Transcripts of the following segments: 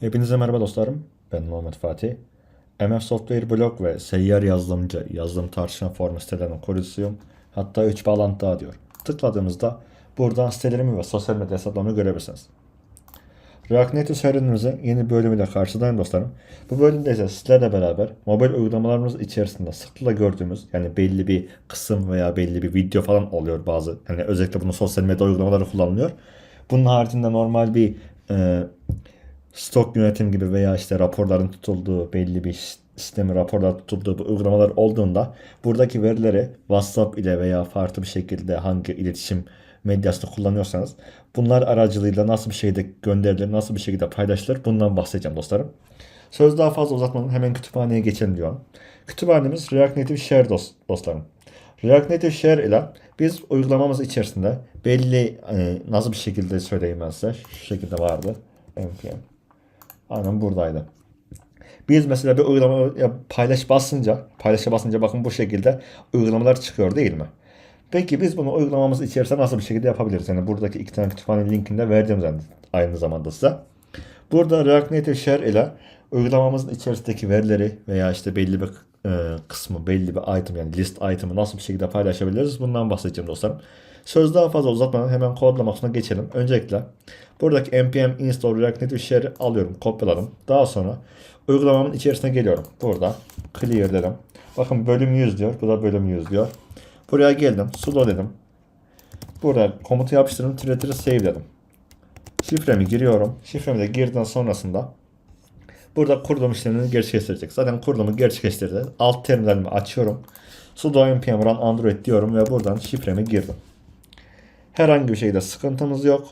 Hepinize merhaba dostlarım. Ben Muhammed Fatih. MF Software Blog ve Seyyar Yazılımcı yazılım tartışma forum sitelerinin kurucusuyum. Hatta 3 bağlantı daha diyor. Tıkladığınızda buradan sitelerimi ve sosyal medya hesaplarımı görebilirsiniz. React Native serüvenimizin yeni bölümüyle karşıdayım dostlarım. Bu bölümde ise sizlerle beraber mobil uygulamalarımız içerisinde sıklıkla gördüğümüz yani belli bir kısım veya belli bir video falan oluyor bazı. Yani özellikle bunu sosyal medya uygulamaları kullanılıyor. Bunun haricinde normal bir e, stok yönetim gibi veya işte raporların tutulduğu belli bir sistemi raporlar tutulduğu bu uygulamalar olduğunda buradaki verileri WhatsApp ile veya farklı bir şekilde hangi iletişim medyasını kullanıyorsanız bunlar aracılığıyla nasıl bir şekilde gönderilir, nasıl bir şekilde paylaşılır bundan bahsedeceğim dostlarım. Söz daha fazla uzatmadan hemen kütüphaneye geçelim diyorum. Kütüphanemiz React Native Share dost, dostlarım. React Native Share ile biz uygulamamız içerisinde belli e, nasıl bir şekilde söyleyeyim ben size. Şu şekilde vardı. npm. Aynen buradaydı. Biz mesela bir uygulama ya paylaş basınca, paylaşa basınca bakın bu şekilde uygulamalar çıkıyor değil mi? Peki biz bunu uygulamamız içerisinde nasıl bir şekilde yapabiliriz? Yani buradaki iki tane kütüphane linkini de verdim zaten aynı zamanda size. Burada React Native Share ile uygulamamızın içerisindeki verileri veya işte belli bir e, kısmı, belli bir item yani list item'ı nasıl bir şekilde paylaşabiliriz? Bundan bahsedeceğim dostlarım. Söz daha fazla uzatmadan hemen kodlamasına geçelim. Öncelikle buradaki npm install React Native Share'i alıyorum, kopyaladım. Daha sonra uygulamamın içerisine geliyorum. Burada clear dedim. Bakın bölüm 100 diyor. Bu da bölüm 100 diyor. Buraya geldim. sudo dedim. Burada komutu yapıştırdım. Tire save dedim. Şifremi giriyorum. Şifremi de girdikten sonrasında burada kurulum işlemini gerçekleştirecek. Zaten kurulumu gerçekleştirdi. Alt terminalimi açıyorum. sudo npm run android diyorum ve buradan şifremi girdim. Herhangi bir şeyde sıkıntımız yok.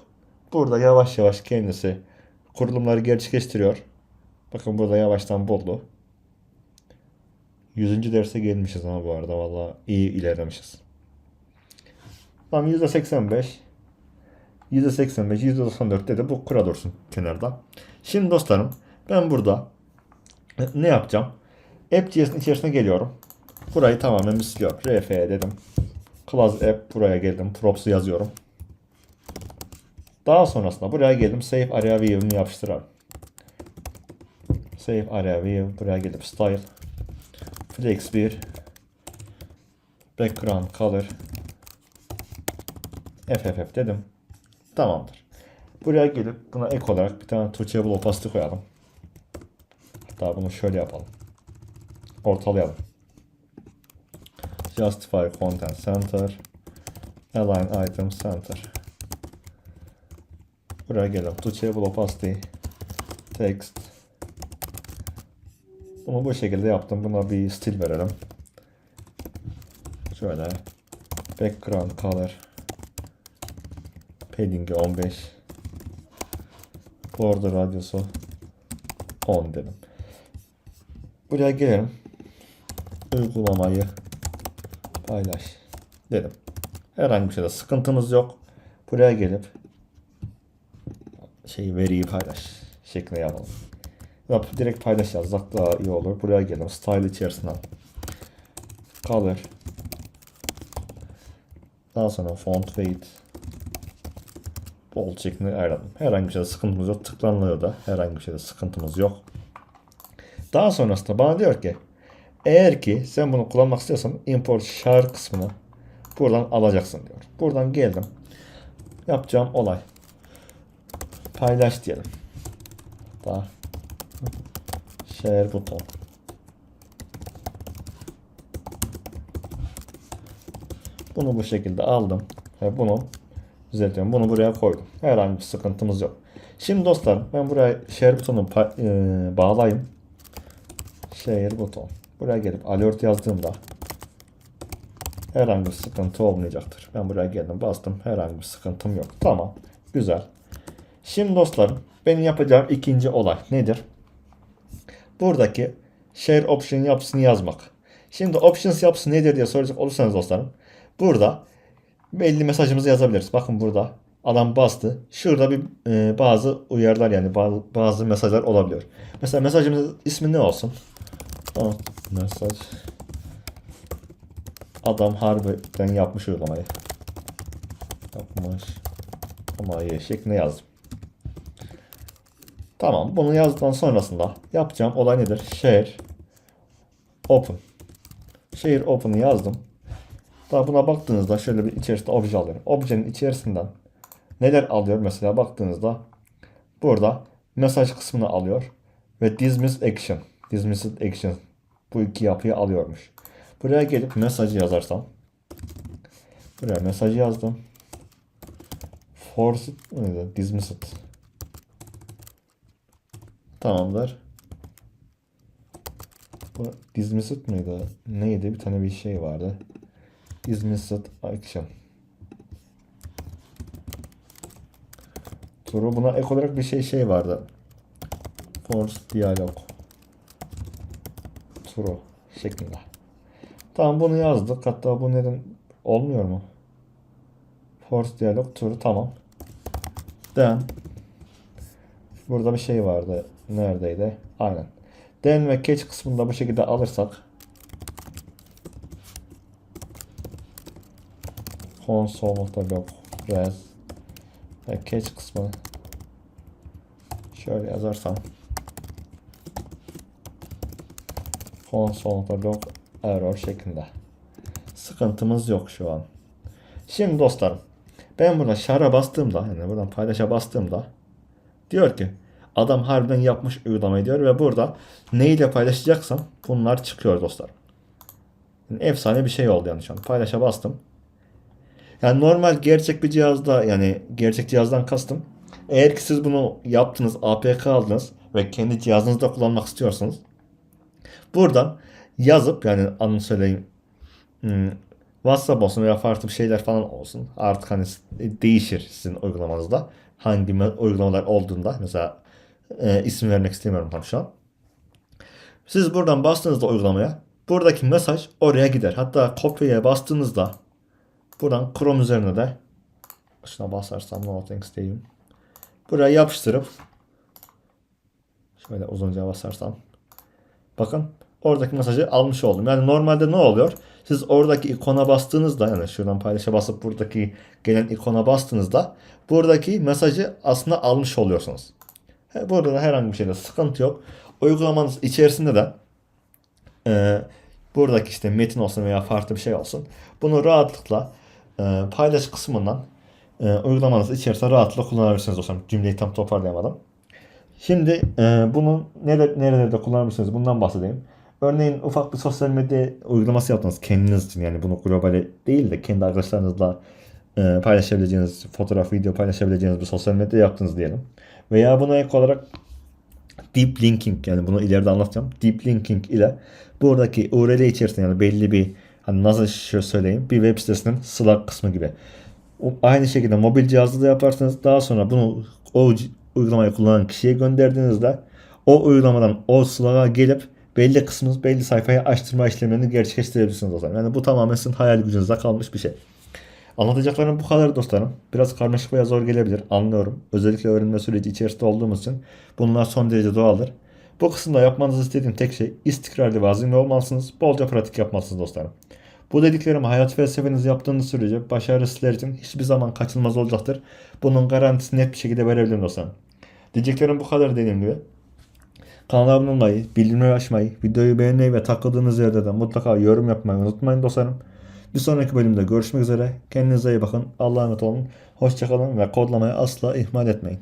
Burada yavaş yavaş kendisi kurulumları gerçekleştiriyor. Bakın burada yavaştan buldu. 100. derse gelmişiz ama bu arada valla iyi ilerlemişiz. Tamam %85 %85 %94 dedi bu kura dursun kenarda. Şimdi dostlarım ben burada ne yapacağım? App.js'in içerisine geliyorum. Burayı tamamen misliyorum. rf dedim. Class app buraya geldim. Props'u yazıyorum. Daha sonrasında buraya geldim. Save area view'unu yapıştırarım. Save area view. Buraya gelip style. Flex 1. Background color. FFF dedim. Tamamdır. Buraya gelip buna ek olarak bir tane touchable opacity koyalım. Hatta bunu şöyle yapalım. Ortalayalım. Justify content center. Align item center. Buraya gelelim. Touchable opacity. Text. Bunu bu şekilde yaptım. Buna bir stil verelim. Şöyle. Background color. Padding'i 15. Border radyosu 10 dedim. Buraya gelelim. Uygulamayı paylaş dedim. Herhangi bir şeyde sıkıntımız yok. Buraya gelip şey veriyi paylaş şeklinde yapalım. Yap direkt paylaş yazsak daha iyi olur. Buraya gelelim. Style içerisine. Color. Daha sonra font weight. Bold şeklinde ayarladım. Herhangi bir şeyde sıkıntımız yok. Tıklanılıyor da. Herhangi bir şeyde sıkıntımız yok. Daha sonrasında bana diyor ki eğer ki sen bunu kullanmak istiyorsan import char kısmını buradan alacaksın diyor. Buradan geldim. Yapacağım olay. Paylaş diyelim. Daha share buton. Bunu bu şekilde aldım ve bunu düzeltiyorum. Bunu buraya koydum. Herhangi bir sıkıntımız yok. Şimdi dostlar ben buraya share butonu e, bağlayayım. Share buton. Buraya gelip alert yazdığımda herhangi bir sıkıntı olmayacaktır. Ben buraya geldim bastım. Herhangi bir sıkıntım yok. Tamam. Güzel. Şimdi dostlarım benim yapacağım ikinci olay nedir? Buradaki share option yapısını yazmak. Şimdi options yapısı nedir diye soracak olursanız dostlarım. Burada belli mesajımızı yazabiliriz. Bakın burada adam bastı. Şurada bir e, bazı uyarılar yani bazı, bazı mesajlar olabiliyor. Mesela mesajımızın ismi ne olsun? Tamam. Mesaj. Adam harbiden yapmış uygulamayı. Yapmış. Uygulamayı şeklinde yazdım. Tamam bunu yazdıktan sonrasında yapacağım olay nedir? Share open. Share open'ı yazdım. Daha buna baktığınızda şöyle bir içerisinde obje alıyorum. Objenin içerisinden neler alıyor mesela baktığınızda burada mesaj kısmını alıyor ve dismiss action. Dismiss action bu iki yapıyı alıyormuş. Buraya gelip mesajı yazarsam buraya mesajı yazdım. Force it neydi? Dismiss it. Tamamdır. Bu dismiss it miydi? Neydi? Bir tane bir şey vardı. Dismissed action. Turu buna ek olarak bir şey şey vardı. Force dialog. True şeklinde. Tamam bunu yazdık. Hatta bu neden olmuyor mu? Force dialog true tamam. Then burada bir şey vardı. Neredeydi? Aynen. Then ve catch kısmında bu şekilde alırsak console.log res ve catch kısmını şöyle yazarsam console.log error şeklinde. Sıkıntımız yok şu an. Şimdi dostlarım ben burada şara bastığımda yani buradan paylaşa bastığımda diyor ki adam harbiden yapmış uygulamayı diyor ve burada neyle paylaşacaksam bunlar çıkıyor dostlarım. Yani efsane bir şey oldu yani şu an. Paylaşa bastım. Yani normal gerçek bir cihazda yani gerçek cihazdan kastım. Eğer ki siz bunu yaptınız, APK aldınız ve kendi cihazınızda kullanmak istiyorsanız buradan yazıp yani anını söyleyeyim hmm, WhatsApp olsun veya farklı şeyler falan olsun. Artık hani değişir sizin uygulamanızda. Hangi uygulamalar olduğunda mesela e, isim vermek istemiyorum tam şu an. Siz buradan bastığınızda uygulamaya buradaki mesaj oraya gider. Hatta kopyaya bastığınızda buradan Chrome üzerine de şuna basarsam no thanks diyeyim. Buraya yapıştırıp şöyle uzunca basarsam bakın oradaki mesajı almış oldum. Yani normalde ne oluyor? Siz oradaki ikona bastığınızda yani şuradan paylaşa basıp buradaki gelen ikona bastığınızda buradaki mesajı aslında almış oluyorsunuz. Burada da herhangi bir şeyde sıkıntı yok. Uygulamanız içerisinde de e, buradaki işte metin olsun veya farklı bir şey olsun. Bunu rahatlıkla e, paylaş kısmından e, uygulamanız içerisinde rahatlıkla kullanabilirsiniz dostlarım. Cümleyi tam toparlayamadım. Şimdi e, bunu nere, nerelerde kullanabilirsiniz bundan bahsedeyim. Örneğin ufak bir sosyal medya uygulaması yaptınız kendiniz için yani bunu globale değil de kendi arkadaşlarınızla e, paylaşabileceğiniz fotoğraf, video paylaşabileceğiniz bir sosyal medya yaptınız diyelim. Veya buna ek olarak deep linking yani bunu ileride anlatacağım. Deep linking ile buradaki URL içerisinde yani belli bir hani nasıl şöyle söyleyeyim bir web sitesinin Slack kısmı gibi. Aynı şekilde mobil cihazda da yaparsınız. Daha sonra bunu o uygulamayı kullanan kişiye gönderdiğinizde o uygulamadan o Slack'a gelip belli kısmınız belli sayfayı açtırma işlemlerini gerçekleştirebilirsiniz o zaman. Yani bu tamamen sizin hayal gücünüzde kalmış bir şey. Anlatacaklarım bu kadar dostlarım. Biraz karmaşık veya zor gelebilir. Anlıyorum. Özellikle öğrenme süreci içerisinde olduğumuz için bunlar son derece doğaldır. Bu kısımda yapmanızı istediğim tek şey istikrarlı ve azimli olmalısınız. Bolca pratik yapmalısınız dostlarım. Bu dediklerimi hayat felsefeniz yaptığınız sürece başarı sizler için hiçbir zaman kaçınılmaz olacaktır. Bunun garantisini net bir şekilde verebilirim dostlarım. Diyeceklerim bu kadar dediğim gibi. Kanala abone olmayı, bildirimleri açmayı, videoyu beğenmeyi ve takıldığınız yerde de mutlaka yorum yapmayı unutmayın dostlarım. Bir sonraki bölümde görüşmek üzere. Kendinize iyi bakın. Allah'a emanet olun. Hoşçakalın ve kodlamayı asla ihmal etmeyin.